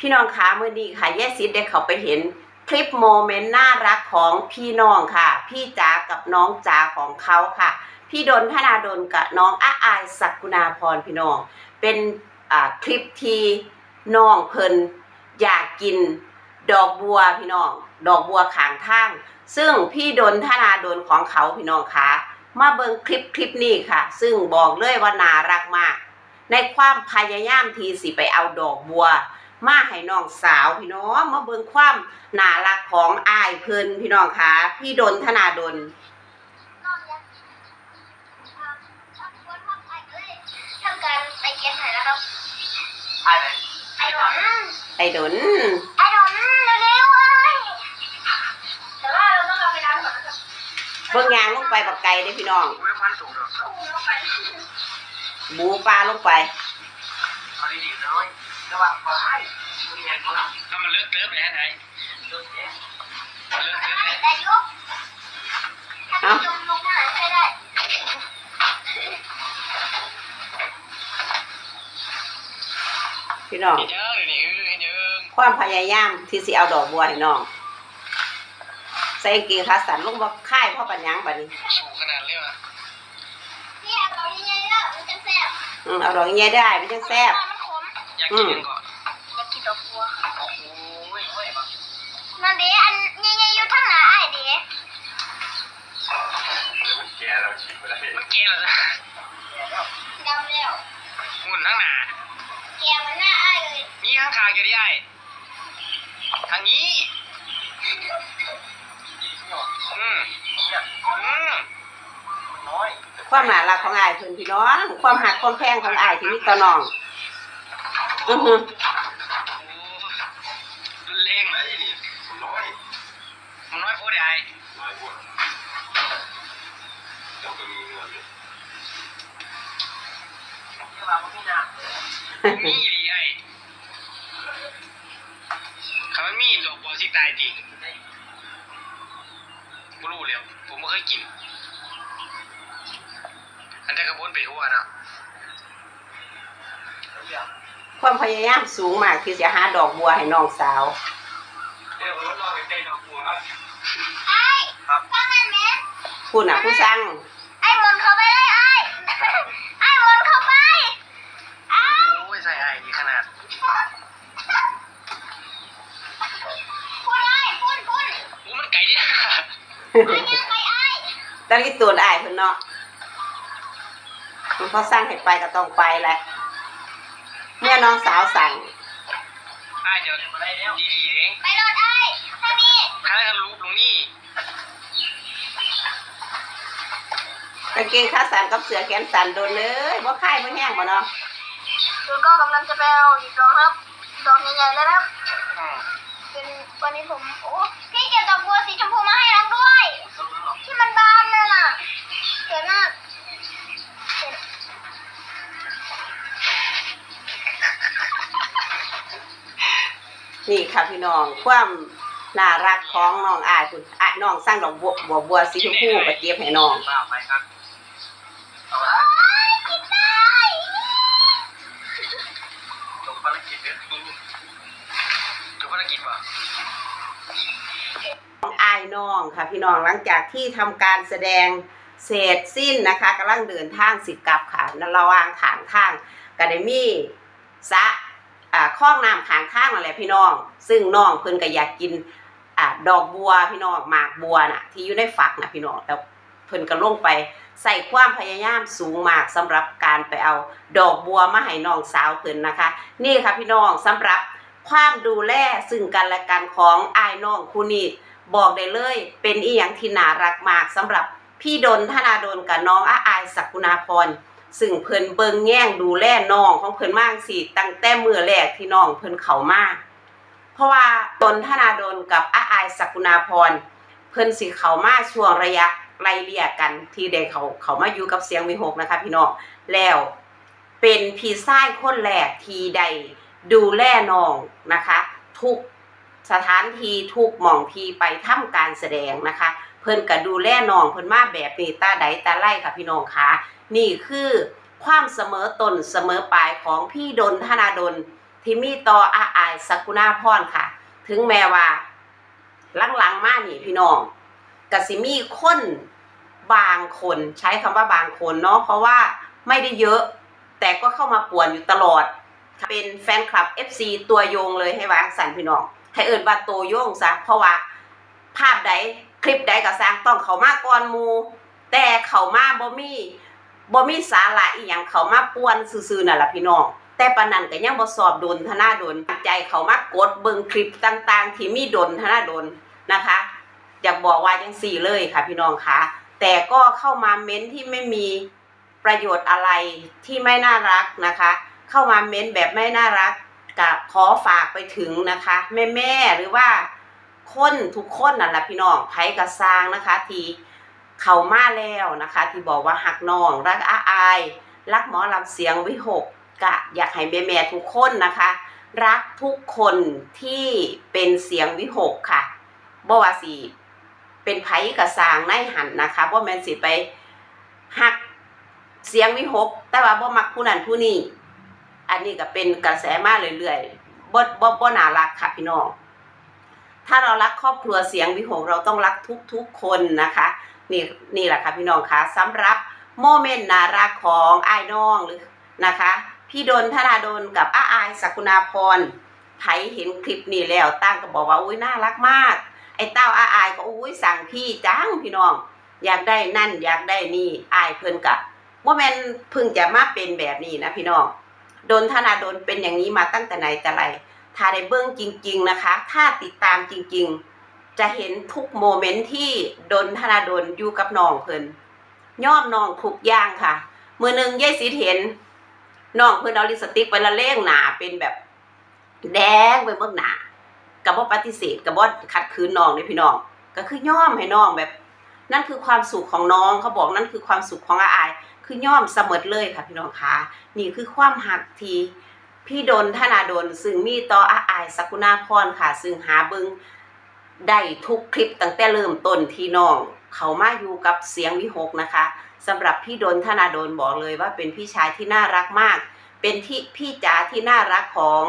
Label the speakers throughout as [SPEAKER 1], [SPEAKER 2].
[SPEAKER 1] พี่น้องคะเมื่อนี้ค่ะแย่ซิดได้เขาไปเห็นคลิปโมเมนต์น่ารักของพี่น้องค่ะ พี่จ๋ากับน้องจ๋าของเขาค่ะ พี่ดนธนาดนกับน้องอาอายศักกุณาพรพี่น้อง เป็นคลิปที่น้องเพิ่นอยากกินดอกบัวพี่น้อง ดอกบัวขางทาง ซึ่งพี่ดนธนาดนของเขาพี่น้องคะมาเบิ่งคลิปคลิปนี้ค่ะ ซึ่งบอกเลยว่าน่ารักมาก ในความพยายามทีสิไปเอาดอกบัว มาให้น้องสาวพี่น้องมาเบิ่งความน่ารักของอายเพิ่นพี่น้องคะพี่ดนธนาดน
[SPEAKER 2] ทำการไปเกียนหายแล้วครับ
[SPEAKER 3] ใช่ไหม
[SPEAKER 2] ไอ้ดอน
[SPEAKER 1] ไอ้ดน
[SPEAKER 2] ไอ้ดอนเร็วๆเลยแต่ว่าเราต้องเอาไปล้างก่อนนะครับ
[SPEAKER 1] เบิ่งยางลงไปบักไก่เด้อพี่น้อง
[SPEAKER 3] ไม่พันถูกหรอก
[SPEAKER 2] คู่ลงไป
[SPEAKER 1] บูปลาลงไป
[SPEAKER 3] เอาดีๆเลย ระวังปลายมีเงินมั้งถ้ามันเลิกเติมเลยฮะไหนเลิกเติมมันเลิกเติมเลย
[SPEAKER 2] แต่ยุกถ้าจมลงมาใช้ได้
[SPEAKER 1] พี่น้อง
[SPEAKER 3] เยอะอยู่นี่เยอะ
[SPEAKER 1] ความพยายามที่สิเอาดอกบัวให้น้องใส่กางเกงขาสั้นลงบ่ค่ายพ่อปัญญังบัดนี้
[SPEAKER 3] สูงขนาดเลยว่ะ
[SPEAKER 2] พี่เอาเรายังไงล่ะมันจะแซ่บ
[SPEAKER 1] อืมเอาดอกใหญ่ได้มันจังแซ่บ
[SPEAKER 2] มันขม
[SPEAKER 3] อยากกินยังก่อน
[SPEAKER 2] อยากกินดอกบัว
[SPEAKER 3] โอ้ยโอ้ยแบบ
[SPEAKER 2] นั่นเด้อันยังไงอยู่ทั้งหน้าไอ้เด้
[SPEAKER 3] แกเราชิมไปแล้วมันแกแล้วนะ
[SPEAKER 2] ดำแล้ว
[SPEAKER 3] หุ่นทั้งหนา
[SPEAKER 2] แกมันหน้าไอ้เลย
[SPEAKER 3] นี่ข้างคางจะได้ไอ้ทางนี้ อืมอืมน้อย
[SPEAKER 1] ความน่ารักของอายเพิ่นพี่น้อง ความหักความแพงของอายที่มีต่อน้อง อือฮึ
[SPEAKER 3] รุนแรงน้อยมันน้อยพูดได้มีดีไอ้คำว่ามีดอกบัวสิตายจริงไม่รู้เลยผมไม่เคยกิน อันนี้กระบวนไปทั่วนะ
[SPEAKER 1] ความพยายามสูงมากที่จะหาดอกบัวให้น้องสาว
[SPEAKER 3] เดี๋ยวผมลองไปเต้นดอกบัวครับ
[SPEAKER 2] ไอ้
[SPEAKER 3] ครับ
[SPEAKER 2] ฟังกันไหม
[SPEAKER 1] พูดน่ะผู้สั่ง
[SPEAKER 2] ไอ้หมุนเข้าไปเลยไอ้ไอ้หมุนเข้าไปไอ้
[SPEAKER 3] โอ้ยใส่ไอ้ดีขนาด
[SPEAKER 2] พูดไอ้พูดพูด
[SPEAKER 3] โอ้มันไก่ดิ
[SPEAKER 2] ไอ้ยังไงไอ้
[SPEAKER 1] ตะลิตูนอายเพิ่นเนาะมันเขาสั่งให้ไปก็ต้องไปแหละ เมื่อน้องสาวสั่ง
[SPEAKER 3] ไอ้เดี๋ยวดีๆเอง
[SPEAKER 2] ไปรถไอ้ทางนี้
[SPEAKER 3] ข้าจะรูปลงนี่
[SPEAKER 1] กางเกงขาสั้นกับเสื้อแขนสั้นโดนเลยบ่ค่ายบ่แห้งบ่เนาะ
[SPEAKER 2] คือก็กำลังจะไปเอาอีกดอกครับดอกใหญ่ๆเลยนะครับ
[SPEAKER 3] อืม
[SPEAKER 2] เป็นวันนี้ผมโอ้พี่เก็บดอกบัวสีชมพูมาให้น้องด้วย ที่มันบานเลยน่ะสวยมาก
[SPEAKER 1] นี่ค่ะพี่น้องความน่ารักของน้องอายคุณอะน้องสร้างดอกบัวบัวบัวสีชมพูก็เก็บให้น้อง
[SPEAKER 3] บ้าไปครับเอาละ
[SPEAKER 2] โอ้ยกินได้
[SPEAKER 3] จบภารกิจเนี่ยจบภารกิจป่ะ
[SPEAKER 1] ของอายน้องค่ะพี่น้องหลังจากที่ทำการแสดงเสร็จสิ้นนะคะกำลังเดินทางสิกลับค่ะในระหว่างทางทางก็ได้มีสระ อ่าคลองน้ำขางข้างนั่นแหละพี่น้อง ซึ่งน้องเพิ่นก็อยากกินอ่าดอกบัวพี่น้องหมากบัวน่ะ ที่อยู่ในฝักน่ะพี่น้องแล้วเพิ่นก็ลงไปใส่ความพยายามสูงมากสำหรับการไปเอาดอกบัวมาให้น้องสาวเพิ่นนะคะ นี่ค่ะพี่น้องสำหรับความดูแลซึ่งกันและกันของอายน้องคู่นี้บอกได้เลย เป็นอีหยังที่น่ารักมากสำหรับพี่ดนธนาดนกับน้องอาอายศักกุณาพร ซึ่งเพิ่นเบิงแย่งดูแลน้องของเพิ่นมากสิตั้งแต่มือแรกที่น้องเพิ่นเข้ามาเพราะว่าดนธนาดนกับอาอายศักุณาพรเพิ่นสิเข้ามาช่วงระยะไล่เลี่ยกันที่ได้เขาเขามาอยู่กับเสียงวิหกนะคะพี่น้องแล้วเป็นพี่ชายคนแรกที่ได้ดูแลน้องนะคะ ทุกสถานที่ทุกหม่องที่ไปทำการแสดงนะคะ เพิ่นก็ดูแลน้องเพิ่นมาแบบนี้ตาใดตาไล่ค่ะพี่น้องคะนี่คือความเสมอตนเสมอปลายของพี่ดนธนาดลที่มีต่ออาอายสักุณาพรค่ะ ถึงแม้ว่าหลังๆมานี่พี่น้องกสิมีคนบางคนใช้คำว่าบางคนเนาะเพราะว่าไม่ได้เยอะ แต่ก็เข้ามาป่วนอยู่ตลอด เป็นแฟนคลับ FC ตัวโยงเลยให้วางสันพี่น้องให้เอินว่าโตโยงซะเพราะว่า ใดคลิปใดก็สร้างต้องเขามาก่อนมู แต่เขามาบ่มีบ่มีสาระอีหยังเขามาป่วนซื่อๆนั่นล่ะพี่น้องแต่ปานนั้นก็ยังบ่สอบโดนธนาโดนใจเขามากดเบิ่งคลิปต่าง ๆ ที่มีโดนธนาโดนนะคะอยากบอกว่าจังสี่เลยค่ะ พี่น้องคะแต่ก็เข้ามาเม้นที่ไม่มีประโยชน์อะไรที่ไม่น่ารักนะคะ เข้ามาเม้นแบบไม่น่ารักกับขอฝากไปถึงนะคะ แม่แม่ๆหรือว่า คนทุกคนนั่นแหละพี่น้องไผกระซางนะคะที่เขามาแล้วนะคะ ที่บอกว่าหักน้องรักอาอาย รักหมอลำเสียงวิหกกะอยากให้แม่แม่ทุกคนนะคะ รักทุกคนที่เป็นเสียงวิหกค่ะบ่ว่าสิเป็นไผกระซางในหันนะคะบ่แม่นสิไปหักเสียงวิหก แต่ว่าบ่มักผู้นั้นผู้นี้อันนี้ก็เป็นกระแสมาเรื่อยๆบ่บ่บ่น่ารักค่ะพี่น้อง ถ้าเรารักครอบครัวเสียงวิหกเราต้องรักทุกๆคนนะคะนี่นี่แหละค่ะพี่น้องคะสำหรับโมเมนต์นารักของอ้ายน้องหรือนะคะ พี่ดนธนาดนกับอ้าอายสกุณาพรไผเห็นคลิปนี้แล้วตั้งก็บอกว่าอุ้ยน่ารักมาก ไอ้เต้าอ้าอายก็อุ้ยสั่งพี่จังพี่น้อง อยากได้นั่นอยากได้นี่อายเพิ่นกะโมเมนเพิ่งจะมาเป็นแบบนี้นะพี่น้องโดนธนาโดนเป็นอย่างนี้มาตั้งแต่ไหนแต่ไร ถ้าได้เบิ้องจริง ๆนะคะ ถ้าติดตามจริง ๆ จะเห็นทุกโมเมนต์ที่โดนธนาโดนอยู่กับน้องเพิ่นย่อมน้องทุกอย่างค่ะ มือหนึ่งยายสีเห็นน้องเพิ่นเอาลิสติกไปละเล่งหนาเป็นแบบแดงไปเมื่อหนากับว่าปฏิเสธกับว่าขัดขืนน้องนี่พี่น้อง ก็คือย่อมให้น้องแบบ นั่นคือความสุขของน้องเขาบอกนั่นคือความสุขของอาอาย คือย่อมเสมอเลยค่ะพี่น้องคะนี่คือความหักที พี่ดนธนาดนซึ่งมีต่ออาอายสกุณาพรค่ะ ซึ่งหาเบิงได้ทุกคลิปตั้งแต่เริ่มต้นที่น้อง เขามาอยู่กับเสียงวิหกนะคะสำหรับพี่ดนธนาดนบอกเลยว่าเป็นพี่ชายที่น่ารักมาก เป็นที่พี่จ๋าที่น่ารักของ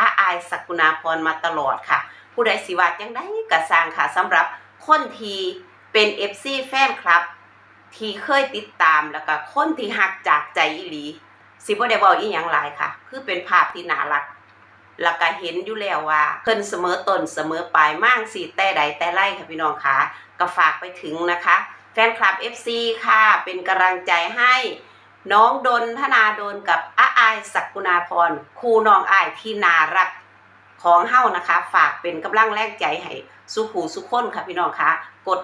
[SPEAKER 1] อาอายสกุณาพรมาตลอดค่ะ ผู้ใดสิว่าจังได้กระสางค่ะสำหรับคนทีเป็น FC แฟนคลับ ที่เคยติดตามแล้วก็คนที่หักจากใจอีหลี สิบ่ได้บอกอีหยังหลายค่ะ คือเป็นภาพที่น่ารักแล้วก็เห็นอยู่แล้วว่าเพิ่นเสมอต้นเสมอปลายมั่งสิแต่ใดแต่ไรค่ะพี่น้องค่ะก็ฝากไปถึงนะคะ แฟนคลับ FC ค่ะ เป็นกำลังใจให้น้องดนธนาดนกับอาอายศักกุณาพรครูน้องอายที่น่ารักของเฮ้านะคะ ฝากเป็นกำลังแรงใจให้สุขูสุขคนค่ะพี่น้องค่ะกด